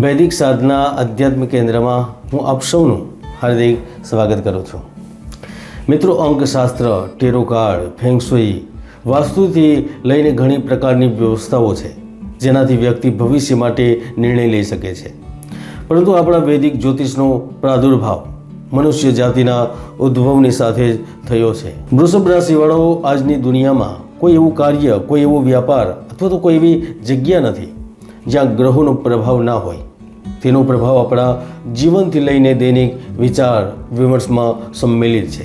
વૈદિક સાધના અધ્યાત્મ કેન્દ્રમાં હું આપ સૌનું હાર્દિક સ્વાગત કરું છું. મિત્રો, અંકશાસ્ત્ર, ટેરો ફેંગસુઈ વાસ્તુથી લઈને ઘણી પ્રકારની વ્યવસ્થાઓ છે, જેનાથી વ્યક્તિ ભવિષ્ય માટે નિર્ણય લઈ શકે છે. પરંતુ આપણા વૈદિક જ્યોતિષનો પ્રાદુર્ભાવ મનુષ્ય જાતિના ઉદ્ભવની સાથે જ થયો છે. વૃષભ રાશિવાળાઓ આજની દુનિયામાં કોઈ એવું કાર્ય, કોઈ એવો વ્યાપાર અથવા તો કોઈ એવી જગ્યા નથી, જ્યાં ગ્રહોનો પ્રભાવ ના હોય. તેનો પ્રભાવ આપણા જીવનથી લઈને દૈનિક વિચાર વિમર્શમાં સંમેલિત છે.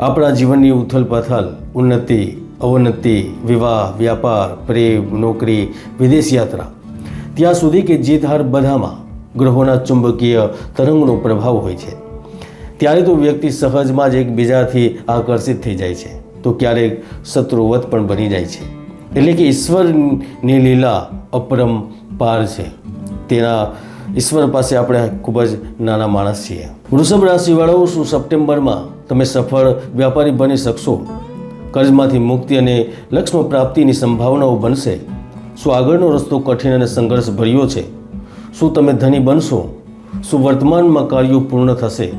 આપણા જીવનની ઉથલ પાથલ, ઉન્નતિ, અવનતિ, વિવાહ, વ્યાપાર, પ્રેમ, નોકરી, વિદેશ યાત્રા, ત્યાં સુધી કે જીત હાર બધામાં ગ્રહોના ચુંબકીય તરંગનો પ્રભાવ હોય છે. ત્યારે તો વ્યક્તિ સહજમાં જ એકબીજાથી આકર્ષિત થઈ જાય છે. તો ક્યારેક શત્રુવત પણ બની જાય છે. એટલે કે ઈશ્વરની લીલા અપરંપાર છે. તેના ઈશ્વર પાસે આપણે ખૂબ જ નાના માણસ છીએ. વૃષભ રાશિવાળાઓ, શું સપ્ટેમ્બરમાં તમે સફળ વ્યાપારી બની શકશો? કર્જમાંથી મુક્તિ અને લક્ષ્મ પ્રાપ્તિની સંભાવનાઓ બનશે. શું આગળનો રસ્તો કઠિન અને સંઘર્ષ ભર્યો છે? શું તમે ધની બનશો? શું વર્તમાનમાં કાર્યો પૂર્ણ થશે?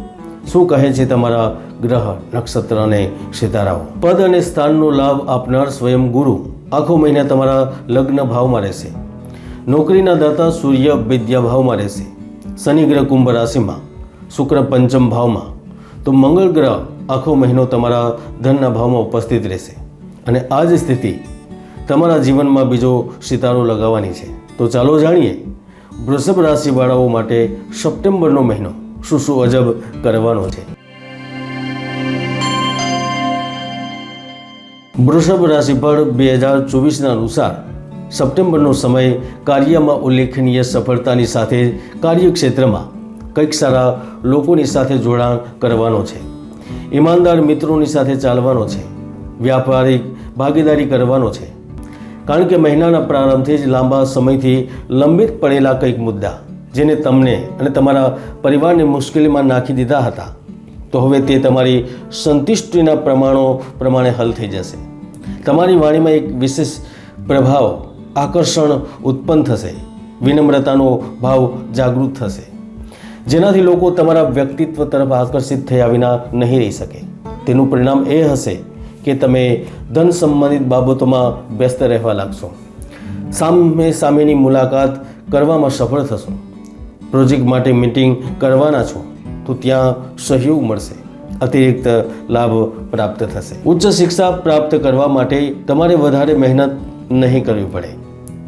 શું કહે છે તમારા ગ્રહ, નક્ષત્ર અને સિતારાઓ? પદ અને સ્થાનનો લાભ આપનાર સ્વયં ગુરુ આખો મહિના તમારા લગ્ન ભાવમાં રહેશે. નોકરીના દાતા સૂર્ય વિદ્યા ભાવમાં રહેશે. શનિ ગ્રહ કુંભ રાશિમાં, શુક્ર પંચમ ભાવમાં. તો મંગળ ગ્રહ આખો મહિનો તમારા ધનના ભાવમાં ઉપસ્થિત રહેશે. અને આ જ સ્થિતિ તમારા જીવનમાં બીજો સિતારો લગાવવાની છે. તો ચાલો જાણીએ, વૃષભ રાશિવાળાઓ માટે સપ્ટેમ્બરનો મહિનો શું શું અજબ કરવાનો છે. વૃષભ રાશિ પર બે હજાર ચોવીસના અનુસાર સપ્ટેમ્બરનો સમય કાર્યમાં ઉલ્લેખનીય સફળતાની સાથે કાર્યક્ષેત્રમાં કંઈક સારા લોકોની સાથે જોડાણ કરવાનો છે. ઈમાનદાર મિત્રોની સાથે ચાલવાનો છે. વ્યાપારિક ભાગીદારી કરવાનો છે. કારણ કે મહિનાના પ્રારંભથી જ લાંબા સમયથી લંબિત પડેલા કંઈક મુદ્દા જેને તમને અને તમારા પરિવારને મુશ્કેલીમાં નાખી દીધા હતા, તો હવે તે તમારી સંતુષ્ટિના પ્રમાણો પ્રમાણે હલ થઈ જશે. તમારી વાણીમાં એક વિશેષ પ્રભાવ આકર્ષણ ઉત્પન્ન થશે. વિનમ્રતાનો ભાવ જાગૃત થશે. જેનાથી લોકો તમારા વ્યક્તિત્વ તરફ આકર્ષિત થયા વિના નહીં રહી શકે. તેનું પરિણામ એ હશે કે તમે ધન સંબંધિત બાબતોમાં વ્યસ્ત રહેવા લાગશો. સામે સામેની મુલાકાત કરવામાં સફળ થશો. પ્રોજેક્ટ માટે મીટિંગ કરવાના છો તો ત્યાં સહયોગ મળશે. અતિરિક્ત લાભ પ્રાપ્ત થશે. ઉચ્ચ શિક્ષા પ્રાપ્ત કરવા માટે તમારે વધારે મહેનત નહીં કરવી પડે.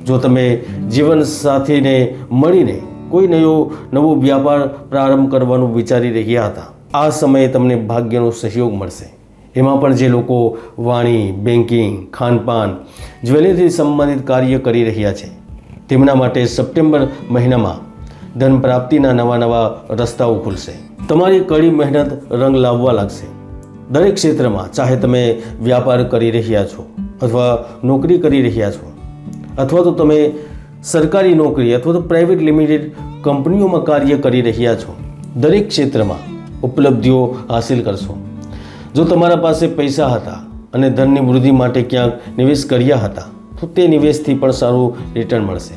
જો તમે જીવનસાથીને મળીને કોઈ નવો નવો વ્યાપાર પ્રારંભ કરવાનું વિચારી રહ્યા હતા, આ સમયે તમને ભાગ્યનો સહયોગ મળશે. એમાં પણ જે લોકો વાણી બેન્કિંગ ખાનપાન, જ્વેલરીથી સંબંધિત કાર્ય કરી રહ્યા છે, તેમના માટે સપ્ટેમ્બર મહિનામાં ધન પ્રાપ્તિના નવા નવા રસ્તાઓ ખુલશે. તમારી કડી મહેનત રંગ લાવવા લાગશે. દરેક ક્ષેત્રમાં, ચાહે તમે વ્યાપાર કરી રહ્યા છો અથવા નોકરી કરી રહ્યા છો અથવા તો તમે સરકારી નોકરી અથવા તો પ્રાઇવેટ લિમિટેડ કંપનીઓમાં કાર્ય કરી રહ્યા છો, દરેક ક્ષેત્રમાં ઉપલબ્ધિઓ હાંસિલ કરશો. જો તમારા પાસે પૈસા હતા અને ધનની વૃદ્ધિ માટે ક્યાંક નિવેશ કર્યા હતા, તો તે નિવેશથી પણ સારું રિટર્ન મળશે.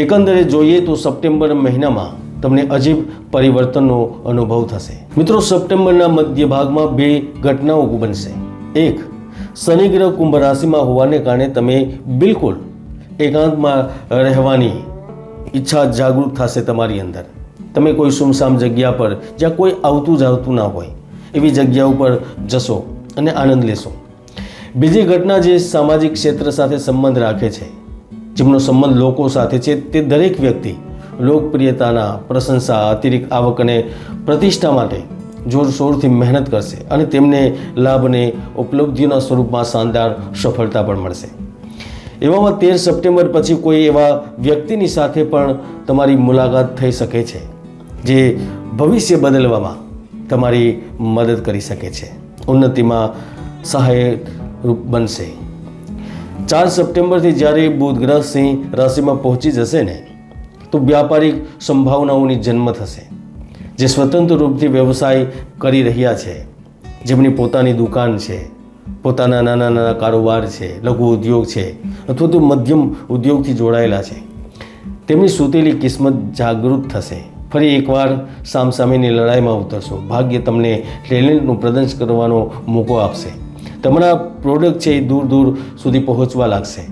એકંદરે જોઈએ તો સપ્ટેમ્બર મહિનામાં તમને અજીબ પરિવર્તનનો અનુભવ થશે. મિત્રો, સપ્ટેમ્બરના મધ્ય ભાગમાં બે ઘટનાઓ બનશે. એક, શનિ ગ્રહ કુંભ રાશિમાં હોવાને કારણે તમે બિલકુલ એકાંતમાં રહેવાની ઈચ્છા જાગૃત થશે તમારી અંદર. તમે કોઈ સુમસામ જગ્યા પર જ્યાં કોઈ આવતું જાવતું ના હોય, એવી જગ્યા ઉપર જશો અને આનંદ લેશો. બીજી ઘટના જે સામાજિક ક્ષેત્ર સાથે સંબંધ રાખે છે, જેમનો સંબંધ લોકો સાથે છે, તે દરેક વ્યક્તિ લોકપ્રિયતાના પ્રશંસા, અતિરિક્ત આવક અને પ્રતિષ્ઠા માટે જોરશોરથી મહેનત કરશે અને તેમને લાભ અને ઉપલબ્ધિઓના સ્વરૂપમાં શાનદાર સફળતા પણ મળશે. એવામાં તેર સપ્ટેમ્બર પછી કોઈ એવા વ્યક્તિની સાથે પણ તમારી મુલાકાત થઈ શકે છે, જે ભવિષ્ય બદલવામાં તમારી મદદ કરી શકે છે. ઉન્નતિમાં સહાયરૂપ બનશે. ચાર સપ્ટેમ્બરથી જ્યારે બુધ ગ્રહ સિંહ રાશિમાં પહોંચી જશે ને, તો વ્યાપારિક સંભાવનાઓની જન્મ થશે, જે સ્વતંત્ર રૂપથી વ્યવસાય કરી રહ્યા છે. જેમની પોતાની દુકાન છે પોતાના નાના નાના કારોબાર છે, લઘુ ઉદ્યોગ છે, અથવા તો મધ્યમ ઉદ્યોગથી જોડાયેલા છે. તેમની સૂતેલી કિસ્મત જાગૃત થશે. ફરી એકવાર સામસામેની લડાઈમાં ઉતરશો. ભાગ્ય તમને ટેલેન્ટનું પ્રદર્શન કરવાનો મોકો આપશે. તમારા પ્રોડક્ટ છે એ દૂર દૂર સુધી પહોંચવા લાગશે.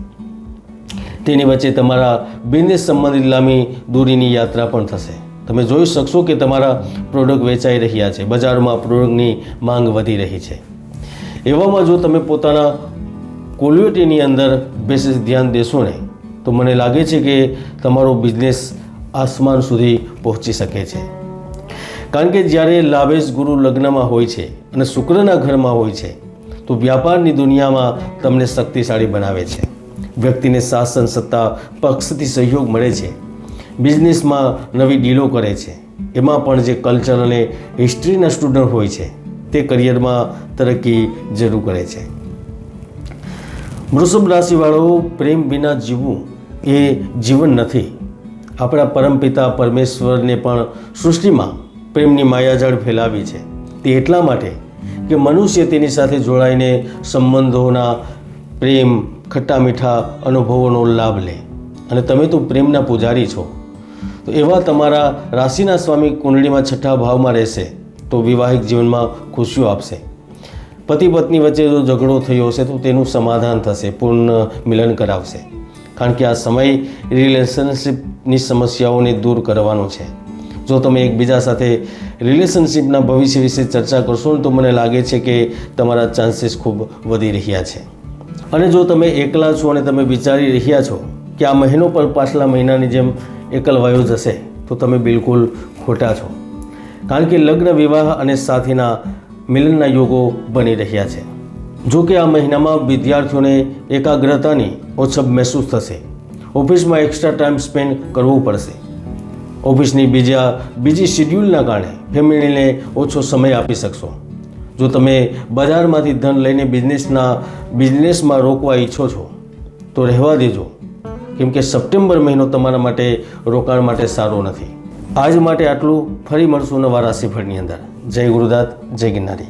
તેની વચ્ચે તમારા બિઝનેસ સંબંધિત લાંબી દૂરીની યાત્રા પણ થશે. તમે જોઈ શકશો કે તમારા પ્રોડક્ટ વેચાઈ રહ્યા છે. બજારમાં પ્રોડક્ટની માંગ વધી રહી છે. એવામાં જો તમે પોતાના ક્વોલિટીની અંદર બેસીસ ધ્યાન દેશો ને, તો મને લાગે છે કે તમારો બિઝનેસ આસમાન સુધી પહોંચી શકે છે. કારણ કે જ્યારે લાવેશ ગુરુ લગ્નમાં હોય છે અને શુક્રના ઘરમાં હોય છે, તો વ્યાપારની દુનિયામાં તમને શક્તિશાળી બનાવે છે. વ્યક્તિને શાસન સત્તા, પક્ષથી સહયોગ મળે છે. બિઝનેસમાં નવી ડીલો કરે છે. એમાં પણ જે કલ્ચર અને હિસ્ટ્રીના સ્ટુડન્ટ હોય છે તે કરિયરમાં તરક્કી જરૂર કરે છે. વૃષભ રાશિવાળો પ્રેમ વિના જીવવું એ જીવન નથી. આપણા પરમપિતા પરમેશ્વરને પણ સૃષ્ટિમાં પ્રેમની માયાજાળ ફેલાવી છે. તે એટલા માટે કે મનુષ્ય તેની સાથે જોડાઈને સંબંધોના પ્રેમ ખટ્ટા મીઠા અનુભવોનો લાભ લે. અને તમે તો પ્રેમના પૂજારી છો. તો એવા તમારા રાશિના સ્વામી કુંડળીમાં છઠ્ઠા ભાવમાં રહેશે. તો વિવાહિક જીવનમાં ખુશીઓ આપશે. પતિ પત્ની વચ્ચે જો ઝઘડો થયો હશે તો તેનું સમાધાન થશે, પૂર્ણ મિલન કરાવશે. કારણ કે આ સમય રિલેશનશિપની સમસ્યાઓને દૂર કરવાનો છે. જો તમે એકબીજા સાથે રિલેશનશિપના ભવિષ્ય વિશે ચર્ચા કરશો ને તો મને લાગે છે કે તમારા ચાન્સીસ ખૂબ વધી રહ્યા છે. અને જો તમે એકલા છો અને તમે વિચારી રહ્યા છો કે આ મહિનો પર પાછલા મહિનાની જેમ એકલ વયો જશે તો તમે બિલકુલ ખોટા છો. કારણ કે લગ્ન, વિવાહ અને સાથીના મિલનના યોગો બની રહ્યા છે. જો કે આ મહિનામાં વિદ્યાર્થીઓને એકાગ્રતાની ઓછપ મહેસૂસ થશે. ઓફિસમાં એક્સ્ટ્રા ટાઈમ સ્પેન્ડ કરવું પડશે. ઓફિસની બીજા, બીજી શિડ્યુલના કારણે ફેમિલીને ઓછો સમય આપી શકશો. જો તમે બજારમાંથી ધન લઈને બિઝનેસના, બિઝનેસમાં રોકવા ઈચ્છો છો, તો રહેવા દેજો. કેમ કે સપ્ટેમ્બર મહિનો તમારા માટે રોકાણ માટે સારો નથી. આજ માટે આટલું. ફરી મળશું નવા રાશિફળની અંદર. જય ગુરુદાત જય ગિરનારી.